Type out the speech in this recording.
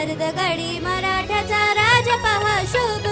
मर्दगडी मराठ्याचा राज पहा शुभ.